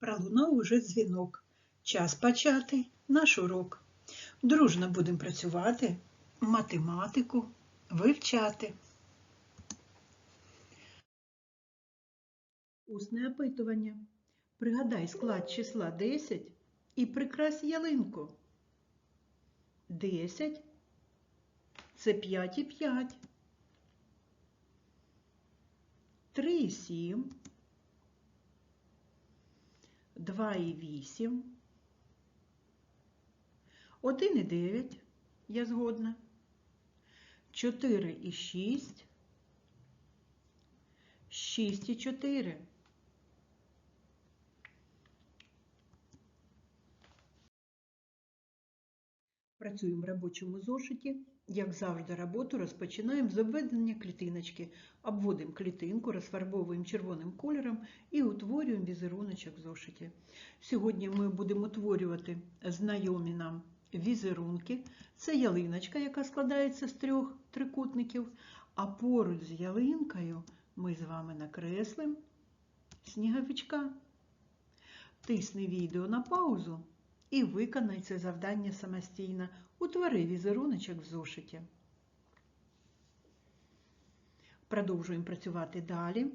Пролунав уже дзвінок. Час почати наш урок. Дружно будемо працювати, математику вивчати. Усне опитування. Пригадай склад числа 10 і прикрась ялинку. 10 це 5 і 5. 3 і 7. 2,8, 1,9, я згодна, 4,6, 6,4. Працюємо в робочому зошиті. Як завжди, роботу розпочинаємо з обведення клітиночки. Обводимо клітинку, розфарбовуємо червоним кольором і утворюємо візеруночок в зошиті. Сьогодні ми будемо утворювати знайомі нам візерунки. Це ялиночка, яка складається з трьох трикутників. А поруч з ялинкою ми з вами накреслимо сніговичка. Тисни відео на паузу і виконай це завдання самостійно. Утвори візеруночок в зошиті. Продовжуємо працювати далі.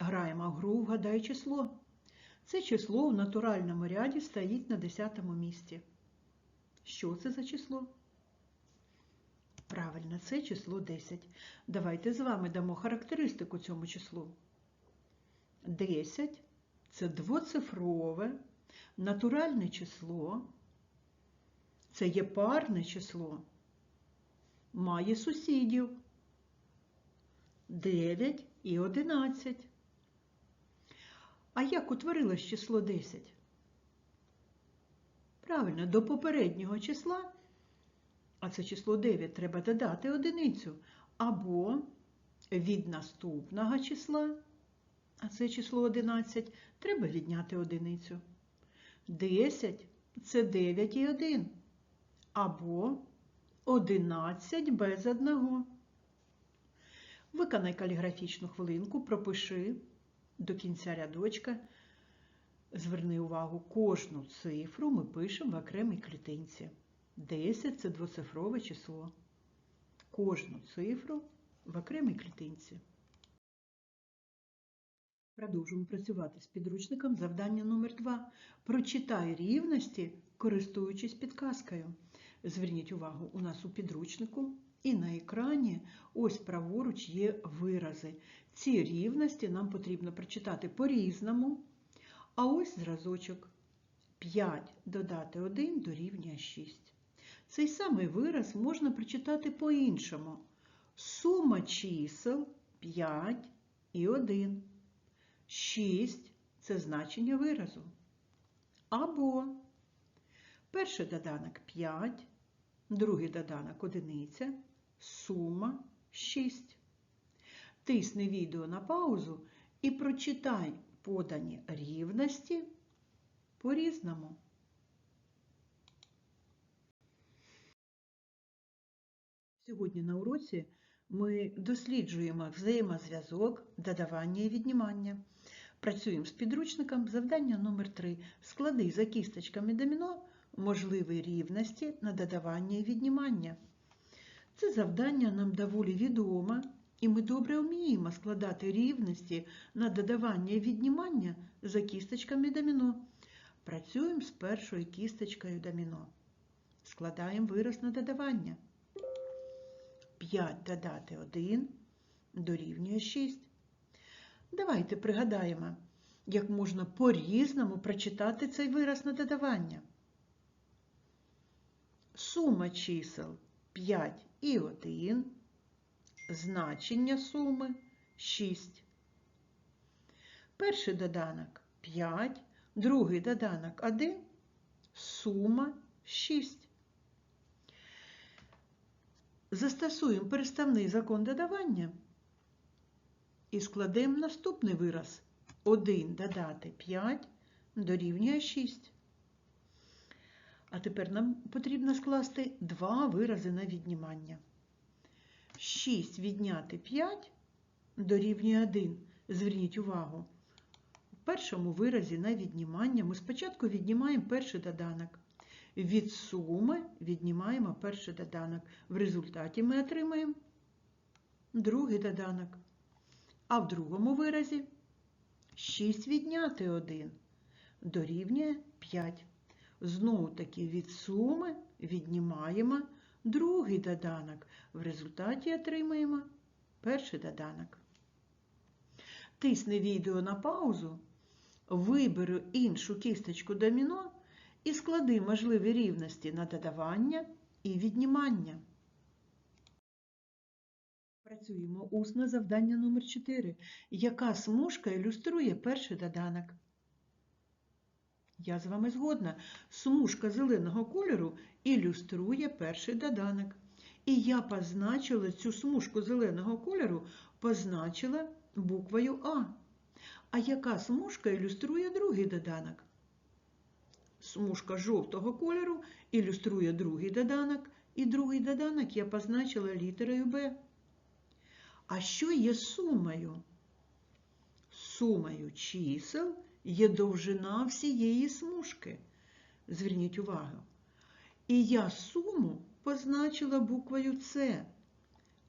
Граємо в гру «Вгадай число». Це число в натуральному ряді стоїть на 10 місці. Що це за число? Правильно, це число 10. Давайте з вами дамо характеристику цьому числу. 10 – це двоцифрове, натуральне число. Це є парне число. Має сусідів 9 і 11. А як утворилось число 10? Правильно, до попереднього числа, а це число 9, треба додати одиницю. Або від наступного числа, а це число 11, треба відняти одиницю. 10 це 9 і 1 або 11 без одного. Виконай каліграфічну хвилинку, пропиши до кінця рядочка. Зверни увагу, кожну цифру ми пишемо в окремій клітинці. 10 це двоцифрове число. Кожну цифру в окремій клітинці. Продовжуємо працювати з підручником завдання номер 2 Прочитай рівності, користуючись підказкою. Зверніть увагу, у нас у підручнику і на екрані ось праворуч є вирази. Ці рівності нам потрібно прочитати по-різному. А ось зразочок 5 додати 1 дорівнює 6. Цей самий вираз можна прочитати по-іншому. Сума чисел 5 і 1. 6 це значення виразу. Або перший доданок 5, другий доданок одиниця, сума 6. Тисни відео на паузу і прочитай подані рівності по-різному. Сьогодні на уроці ми досліджуємо взаємозв'язок, додавання і віднімання. Працюємо з підручником. Завдання номер 3 Склади за кісточками доміно можливі рівності на додавання і віднімання. Це завдання нам доволі відоме, і ми добре вміємо складати рівності на додавання і віднімання за кісточками доміно. Працюємо з першою кісточкою доміно. Складаємо вираз на додавання. 5 додати 1 дорівнює 6. Давайте пригадаємо, як можна по-різному прочитати цей вираз на додавання. Сума чисел 5 і 1, значення суми 6. Перший доданок 5, другий доданок 1, сума 6. Застосуємо переставний закон додавання і складемо наступний вираз. 1 додати 5 дорівнює 6. А тепер нам потрібно скласти два вирази на віднімання. 6 відняти 5 дорівнює 1. Зверніть увагу. першому виразі на віднімання ми спочатку віднімаємо перший доданок. Від суми віднімаємо перший доданок. В результаті ми отримаємо другий доданок. А в другому виразі 6 відняти 1 дорівнює 5. Знову таки від суми віднімаємо другий доданок. В результаті отримаємо перший доданок. Тисни відео на паузу, вибери іншу кісточку доміно і склади можливі рівності на додавання і віднімання. Працюємо усно завдання номер 4. Яка смужка ілюструє перший доданок? Я з вами згодна. Смужка зеленого кольору ілюструє перший доданок. І я позначила цю смужку зеленого кольору, позначила буквою А. А яка смужка ілюструє другий доданок? Смужка жовтого кольору ілюструє другий доданок, і другий доданок я позначила літерою Б. А що є сумою? Сумою чисел є довжина всієї смужки. Зверніть увагу. І я суму позначила буквою С.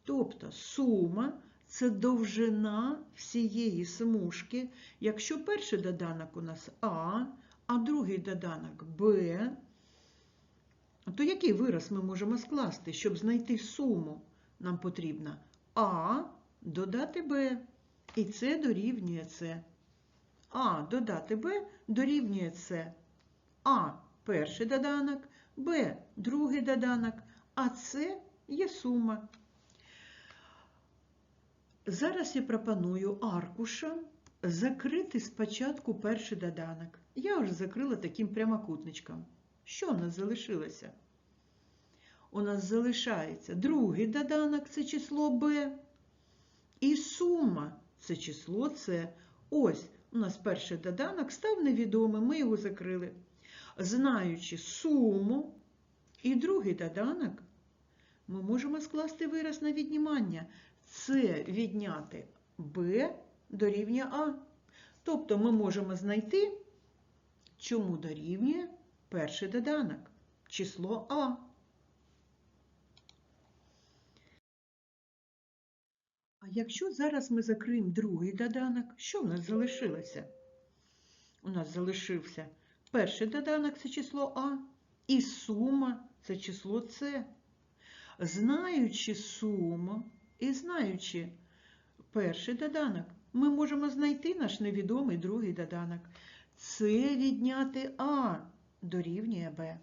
Тобто сума це довжина всієї смужки. Якщо перший доданок у нас А, а другий доданок Б, то який вираз ми можемо скласти, щоб знайти суму? Нам потрібно А додати Б. І це дорівнює С. А додати Б дорівнює С. А перший доданок, Б другий доданок, а С є сума. Зараз я пропоную аркушем закрити спочатку перший доданок. Я вже закрила таким прямокутничком. Що в нас залишилося? У нас залишається другий доданок це число b. І сума це число С. Ось у нас перший доданок став невідомим, ми його закрили. Знаючи суму і другий доданок, ми можемо скласти вираз на віднімання. С відняти Б дорівнює А. Тобто ми можемо знайти, чому дорівнює перший доданок, число А. якщо зараз ми закриємо другий доданок, що в нас залишилося? У нас залишився перший доданок це число А, і сума це число С. Знаючи суму і знаючи перший доданок, ми можемо знайти наш невідомий другий доданок. С відняти А дорівнює Б.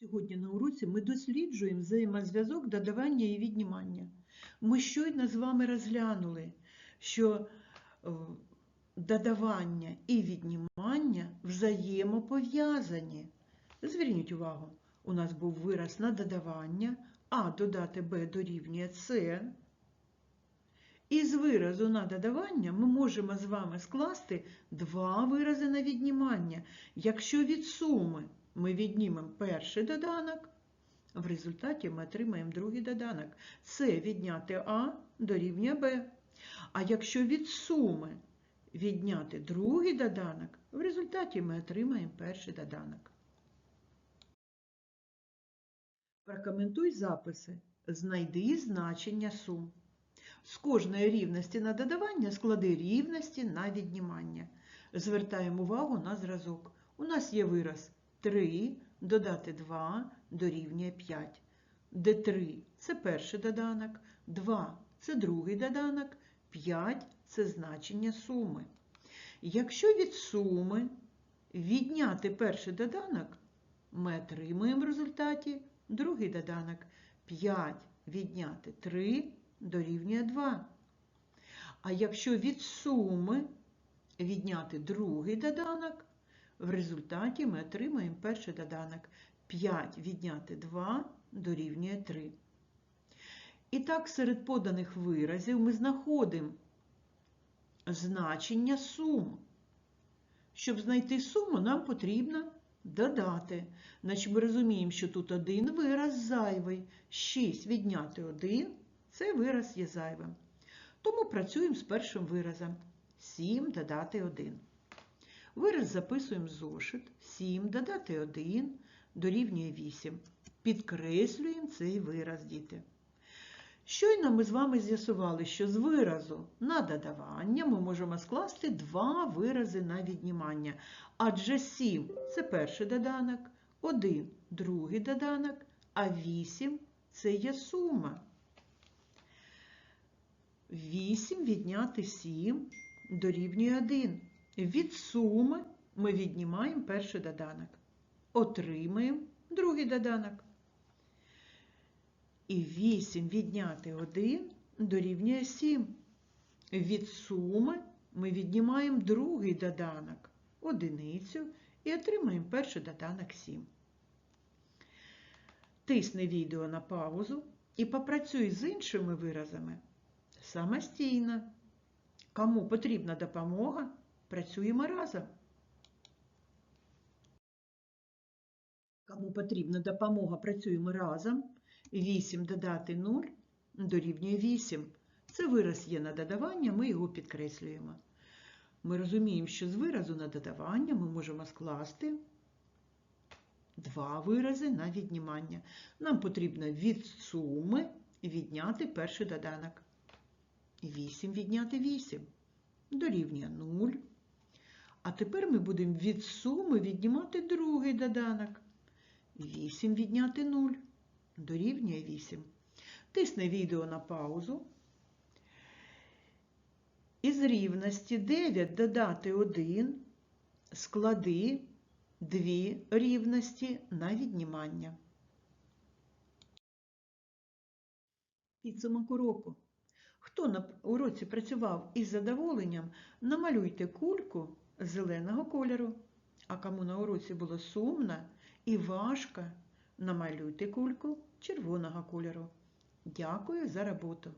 Сьогодні на уроці ми досліджуємо взаємозв'язок додавання і віднімання. Ми щойно з вами розглянули, що е, додавання і віднімання взаємопов'язані. Зверніть увагу, у нас був вираз на додавання, а додати Б дорівнює С. І з виразу на додавання ми можемо з вами скласти два вирази на віднімання. Якщо від суми ми віднімемо перший доданок, в результаті ми отримаємо другий доданок. С відняти А дорівнює Б. А якщо від суми відняти другий доданок, в результаті ми отримаємо перший доданок. Прокоментуй записи. Знайди значення сум. З кожної рівності на додавання склади рівності на віднімання. Звертаємо увагу на зразок. У нас є вираз 3 додати 2 дорівнює 5, де 3 це перший доданок, 2 це другий доданок, 5 це значення суми. Якщо від суми відняти перший доданок, ми отримуємо в результаті другий доданок. 5 відняти 3 дорівнює 2. А якщо від суми відняти другий доданок, в результаті ми отримаємо перший доданок. 5 відняти 2 дорівнює 3. І так, серед поданих виразів ми знаходимо значення сум. Щоб знайти суму, нам потрібно додати. Значить, ми розуміємо, що тут один вираз зайвий. 6 відняти 1 – це вираз є зайвим. Тому працюємо з першим виразом. 7 додати 1. Вираз записуємо зошит. 7 додати 1 дорівнює 8. Підкреслюємо цей вираз, діти. Щойно ми з вами з'ясували, що з виразу на додавання ми можемо скласти два вирази на віднімання. Адже 7 – це перший доданок, 1 – другий доданок, а 8 – це є сума. 8 відняти 7 дорівнює 1. Від суми ми віднімаємо перший доданок. Отримаємо другий доданок. І 8 відняти 1 дорівнює 7. Від суми ми віднімаємо другий доданок, одиницю, і отримаємо перший доданок 7. Тисни відео на паузу і попрацюй з іншими виразами самостійно. Кому потрібна допомога, працюємо разом. Кому потрібна допомога, працюємо разом. 8 додати 0 дорівнює 8. Це вираз є на додавання, ми його підкреслюємо. Ми розуміємо, що з виразу на додавання ми можемо скласти два вирази на віднімання. Нам потрібно від суми відняти перший доданок. 8 відняти 8 дорівнює 0. А тепер ми будемо від суми віднімати другий доданок. 8 відняти 0 дорівнює 8. Тисни відео на паузу. Із рівності 9 додати 1 склади дві рівності на віднімання. Підсумок уроку. Хто на уроці працював із задоволенням, намалюйте кульку зеленого кольору. А кому на уроці було сумно і важко, намалюйте кульку червоного кольору. Дякую за роботу!